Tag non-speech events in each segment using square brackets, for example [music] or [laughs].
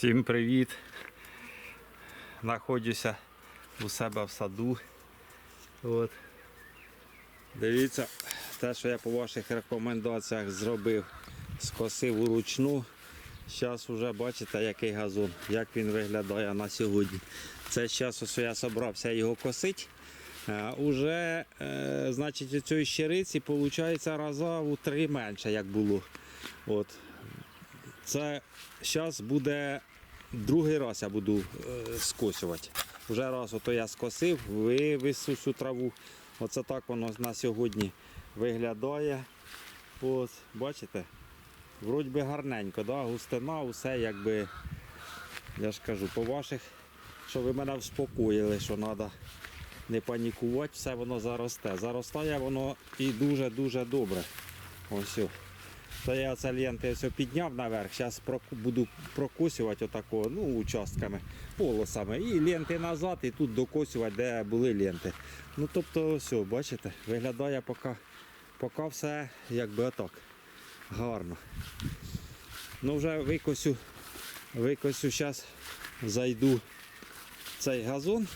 Всім привіт! Знаходжуся у себе в саду. От. Дивіться, те, що я по ваших рекомендаціях зробив, скосив уручну. Зараз вже бачите, який газон, як він виглядає на сьогодні. Це зараз ось я собрався його косити. Е, Уже, е, значить, у цієї щириці виходить раза у три менше, як було. От. Це зараз буде другий раз я буду е, скосювати. Вже раз ото я скосив, вивез всю траву. Оце так воно на сьогодні виглядає. От, бачите? Вроді би гарненько, да? густина, усе якби, я ж кажу, по ваших, що ви мене вспокоїли, що треба не панікувати, все воно заросте. Заростає воно і дуже-дуже добре. Ось. То я оце ленти ось підняв наверх, зараз буду прокосювати отако, ну, участками, полосами. І ленти назад, і тут докосювати, де були ленти. Ну тобто, все, бачите, виглядає поки, поки все якби отак. Гарно. Ну вже викосю, викосю, зараз зайду цей газон.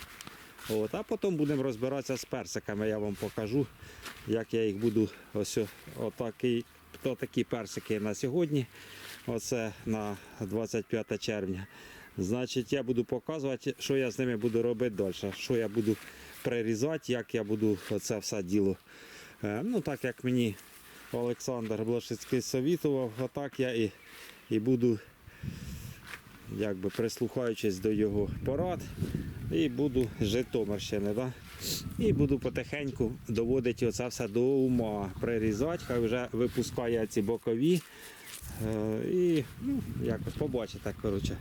От, а потім будемо розбиратися з персиками, я вам покажу, як я їх буду ось отакий, то такі персики на сьогодні. Оце на 25 червня. Значить, я буду показувати, що я з ними буду робити далі. Що я буду прирізати, як я буду це все діло. Е, Ну, так як мені Олександр Блошицький совітував, отак я і, і буду якби прислухаючись до його порад, і буду з Житомирщини. Да? І буду потихеньку доводити оце все до ума, прирізати, хай вже випускає ці бокові. Е, і ну, якось побачите, коротше.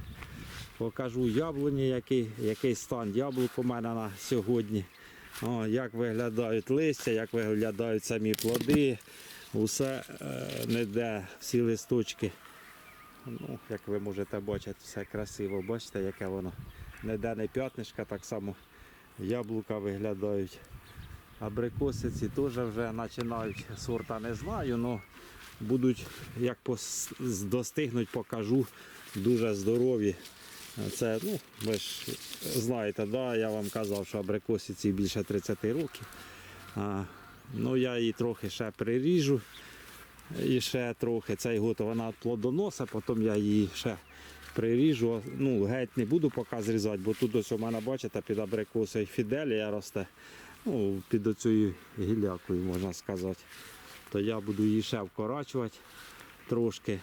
Покажу яблуні, який, який стан яблук у мене на сьогодні. О, як виглядають листя, як виглядають самі плоди. Усе е, ніде, всі листочки. Ну, як ви можете бачити, все красиво. Бачите, яке воно. Ніде не п'ятнишка, так само яблука виглядають. Абрикоси ці теж вже починають, сорта не знаю, але будуть, як достигнуть, покажу, дуже здорові. Це, ну, ви ж знаєте, да, я вам казав, що абрикоси ці більше 30 років. А, ну, я її трохи ще приріжу. І ще трохи цей год вона плодоноса, потім я її ще приріжу. Ну, геть не буду поки зрізати, бо тут ось у мене, бачите, під абрикосою фіделія росте. Ну, під оцею гілякою, можна сказати. То я буду її ще вкорачувати трошки.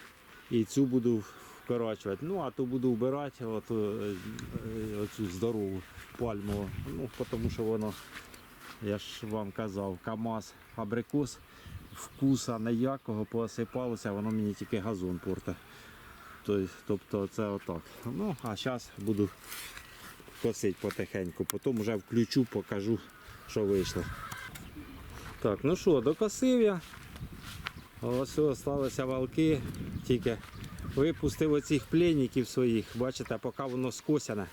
І цю буду вкорачувати. Ну, а ту буду вбирати от, е, е, оцю здорову пальмову. Ну, тому що воно, я ж вам казав, КАМАЗ абрикос вкуса ніякого посипалося, воно мені тільки газон порте. Тобто, тобто це отак. Ну, а зараз буду косити потихеньку, потім вже включу, покажу, що вийшло. Так, ну що, докосив я. Ось залишилися валки, тільки випустив оцих пленників своїх, бачите, поки воно скосяне.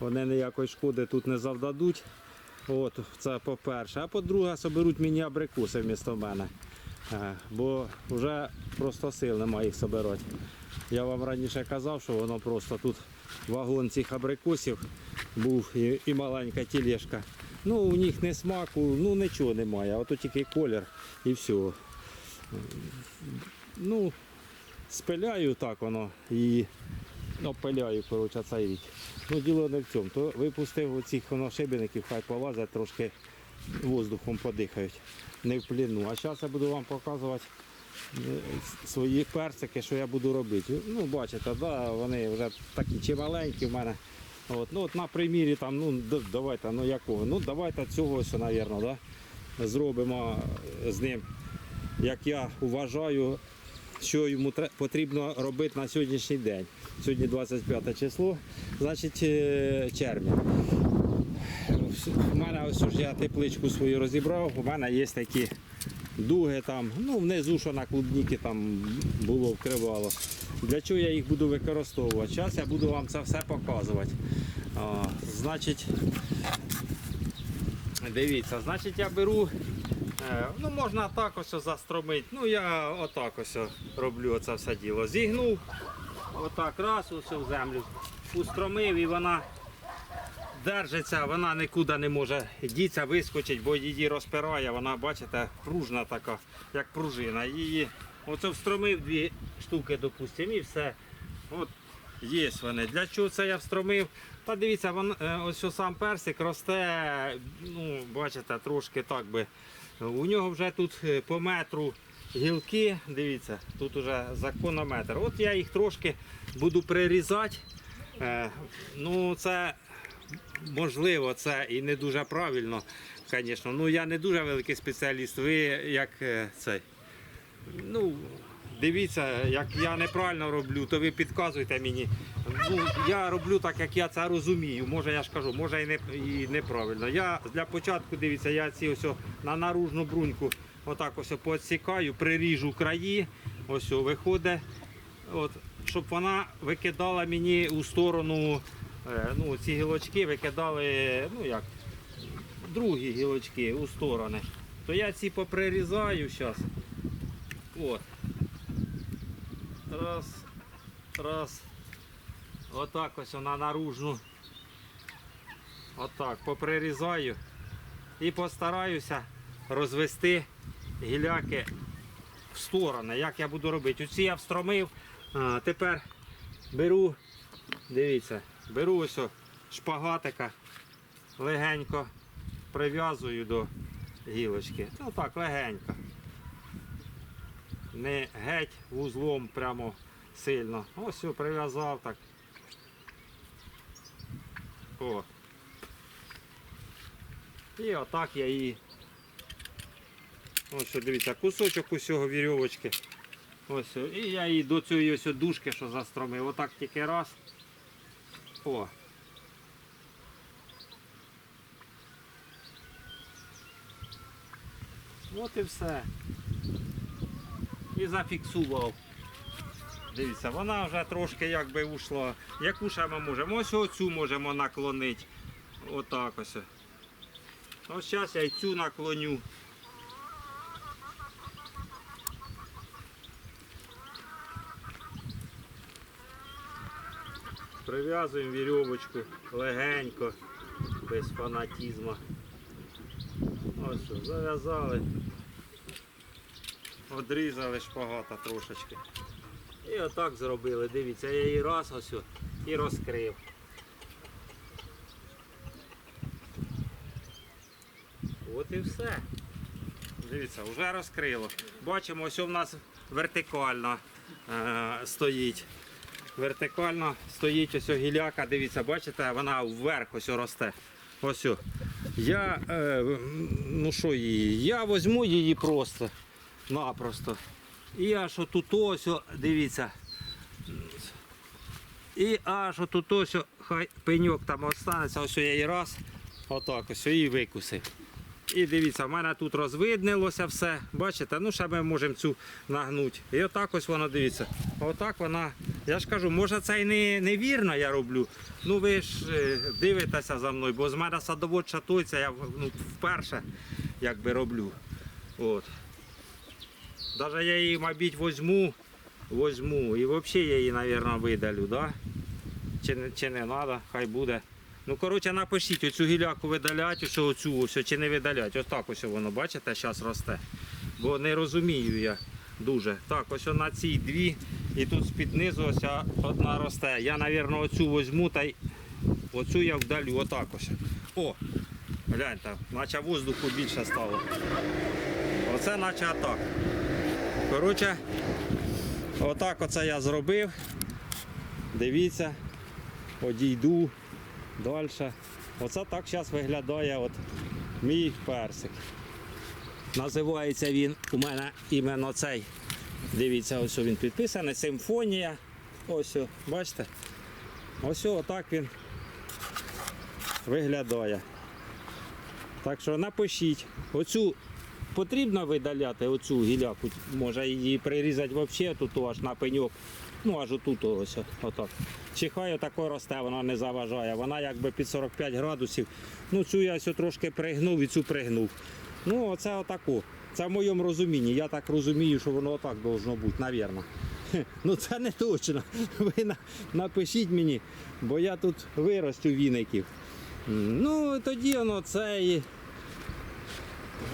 Вони ніякої шкоди тут не завдадуть. От, це по-перше. А по-друге, соберуть мені абрикоси вмісто мене. Е, Бо вже просто сил немає їх собирати. Я вам раніше казав, що воно просто тут вагон цих абрикосів був і, і маленька тілешка. Ну, у них не смаку, ну нічого немає, а ото тільки колір і все. Ну, спиляю так воно і опиляю, коротше, цей рік. Ну, діло не в цьому. То випустив оцих шибеників, хай полазять, трошки воздухом подихають, не в пліну. А зараз я буду вам показувати свої персики, що я буду робити. Ну, бачите, да, вони вже такі чималенькі в мене. От, ну, от на примірі там, ну, давайте, ну якого? Ну, давайте цього ось, мабуть, да? зробимо з ним, як я вважаю, що йому потрібно робити на сьогоднішній день. Сьогодні 25 число, значить е, червня. У мене ось я тепличку свою розібрав, у мене є такі дуги там, ну внизу, що на клубніки там було вкривало. Для чого я їх буду використовувати? Зараз я буду вам це все показувати. А, значить, дивіться, значить я беру, е, ну можна так ось застромити, ну я отак ось роблю це все діло. Зігнув, отак раз усе в землю устромив і вона держиться, вона нікуди не може діться, вискочить, бо її розпирає, вона, бачите, пружна така, як пружина. Її оце встромив дві штуки, допустимо, і все. От є вони. Для чого це я встромив? Та дивіться, вон, е, ось сам персик росте, ну, бачите, трошки так би. У нього вже тут е, по метру гілки, дивіться, тут уже законометр. От я їх трошки буду прирізати. Е, ну, це можливо, це і не дуже правильно, звісно. Ну, я не дуже великий спеціаліст. Ви як е, цей. Ну, дивіться, як я неправильно роблю, то ви підказуйте мені. Ну, я роблю так, як я це розумію. Може, я ж кажу, може і, не, і неправильно. Я для початку дивіться, я ці ось на наружну бруньку отак ось поотсікаю, приріжу краї, ось виходить, от, щоб вона викидала мені у сторону, ну, ці гілочки викидали, ну як, другі гілочки у сторони. То я ці поприрізаю зараз. От. Раз, раз. Отак ось вона наружну. Отак поприрізаю і постараюся розвести гіляки в сторони. Як я буду робити? Оці я встромив. А, тепер беру, дивіться, беру ось шпагатика, легенько прив'язую до гілочки. Ну так, легенько не геть вузлом прямо сильно. Ось все, прив'язав так. О. І отак я її. Ось що, дивіться, кусочок усього вірьовочки. Ось. І я її до цієї ось дужки, що застромив. Отак тільки раз. О. От і все і зафіксував. Дивіться, вона вже трошки якби ушла. Яку ще ми можемо? Ось оцю можемо наклонити. Отак ось. Ось зараз я й цю наклоню. Прив'язуємо вірьовочку легенько, без фанатізму. Ось, що, зав'язали. Одрізали шпагата трошечки. І отак зробили. Дивіться, я її раз ось і розкрив. От і все. Дивіться, вже розкрило. Бачимо, ось у нас вертикально е, стоїть. Вертикально стоїть ось гіляка, дивіться, бачите, вона вверх ось росте. Ось. Я, е, ну що її, я візьму її просто напросто. І аж отут ось, дивіться. І аж отут ось, хай пеньок там останеться, ось я її раз, отак ось і викусив. І дивіться, в мене тут розвиднилося все. Бачите, ну ще ми можемо цю нагнути. І отак ось вона дивіться. Отак вона. Я ж кажу, може це і не, невірно я роблю. Ну ви ж е, дивитеся за мною, бо з мене садовод шатується, я ну, вперше якби роблю. От. Даже я її, мабуть, возьму, возьму і взагалі я її, мабуть, видалю, да? Чи, чи не треба, хай буде. Ну, коротше, напишіть, оцю гіляку видалять, ось оцю ось, чи не видалять. Ось так ось воно, бачите, зараз росте. Бо не розумію я дуже. Так, ось на цій дві, і тут з-під низу ось одна росте. Я, мабуть, оцю возьму та й оцю я вдалю, отак ось. О, гляньте, наче воздуху більше стало. Оце наче атак. Коротше, отак оце я зробив. Дивіться, одійду далі. Оце так зараз виглядає от мій персик. Називається він у мене іменно цей. Дивіться, ось він підписаний. Симфонія. Ось, бачите? Ось отак він виглядає. Так що напишіть. Оцю потрібно видаляти, оцю гіляку. Може її прирізати взагалі тут аж на пеньок. Ну аж отут ось отак. Чи хай отако росте, вона не заважає. Вона якби під 45 градусів. Ну цю я ось трошки пригнув і цю пригнув. Ну оце отако. Це в моєму розумінні. Я так розумію, що воно отак должно бути, навірно. Ну це не точно. Ви на- напишіть мені, бо я тут виростю віників. Ну тоді воно цей.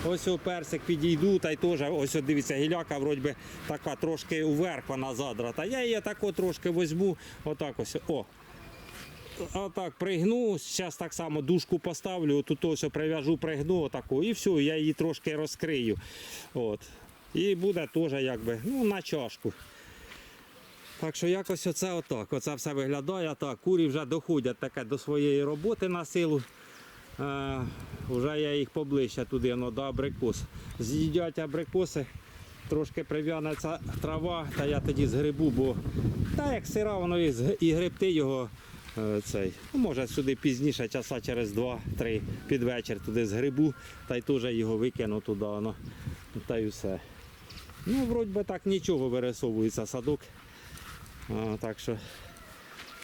Ось о персик підійду, та й теж, ось от дивіться, гіляка вроді би така трошки вверх вона задрата. Я її тако трошки візьму, отак ось. О. Отак пригну, зараз так само дужку поставлю, тут ось прив'яжу, пригну отаку, і все, я її трошки розкрию. От. І буде теж якби ну, на чашку. Так що якось оце отак. Оце все виглядає так. Курі вже доходять таке до своєї роботи на силу. Вже я їх поближче туди ну, до абрикос. З'їдять абрикоси, трошки прив'янеться трава, та я тоді згребу, бо та як сира, воно і, гребти його. е, Цей. Ну, може сюди пізніше, часа через 2-3 під вечір туди згребу, та й теж його викину туди. Ну, та й все. Ну, вроді би так нічого вирисовується садок. А, так що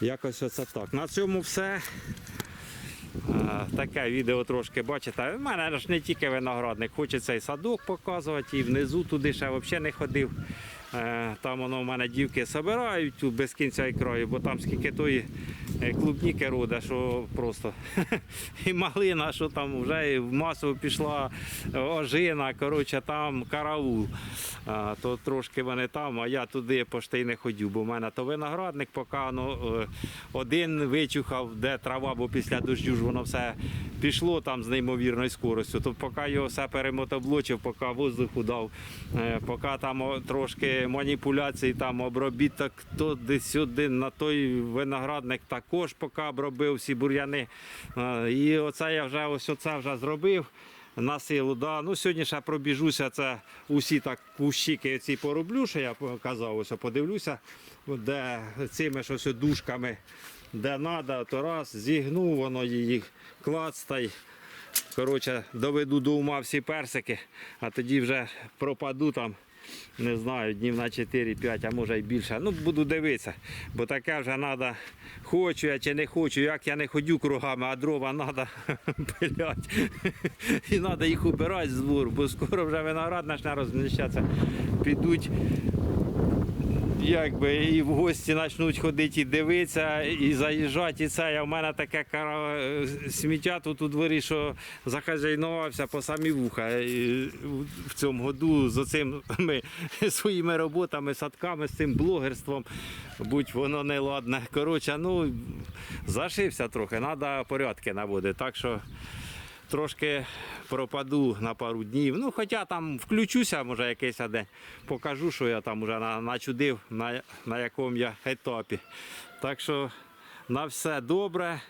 якось оце так. На цьому все. Таке відео трошки бачите. У мене ж не тільки виноградник, хочеться і садок показувати, і внизу туди ще взагалі не ходив. Е, Там воно в мене дівки збирають без кінця і краю, бо там скільки тої е, клубніки роде, що просто [laughs] і малина, що там вже в масу пішла ожина, коротше, там караул. То трошки вони там, а я туди пошти й не ходю, бо в мене то виноградник поки ну, е, один вичухав, де трава, бо після дощу ж воно все пішло там з неймовірною скоростю. То поки його все перемотоблочив, поки воздуху дав, поки там трошки маніпуляцій, там обробіток туди-сюди, на той виноградник також поки обробив всі бур'яни. І оце я вже ось оце вже зробив на силу. Да. Ну, сьогодні ще пробіжуся, це усі так кущики ці пороблю, що я казав, ось подивлюся, де цими ж ось дужками, де треба, то раз, зігну, воно її клац та й. Коротше, доведу до ума всі персики, а тоді вже пропаду там, не знаю, днів на 4-5, а може й більше. Ну, буду дивитися, бо таке вже треба, хочу я чи не хочу, як я не ходю кругами, а дрова треба [laughs] пиляти. І треба їх убирати з двору, бо скоро вже виноград почне розміщатися. Підуть якби і в гості почнуть ходити і дивитися, і заїжджати. І це а в мене таке кара... е, сміття тут у дворі, що захазяйнувався по самі вуха. І в цьому году з оцими [laughs] своїми роботами, садками, з цим блогерством, будь воно не ладне. Коротше, ну зашився трохи, треба порядки наводити. Так що трошки пропаду на пару днів. Ну, хоча там включуся, може, якийсь день, покажу, що я там вже начудив, на, на якому я етапі. Так що на все добре,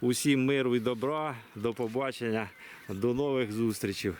усім миру і добра, до побачення, до нових зустрічей.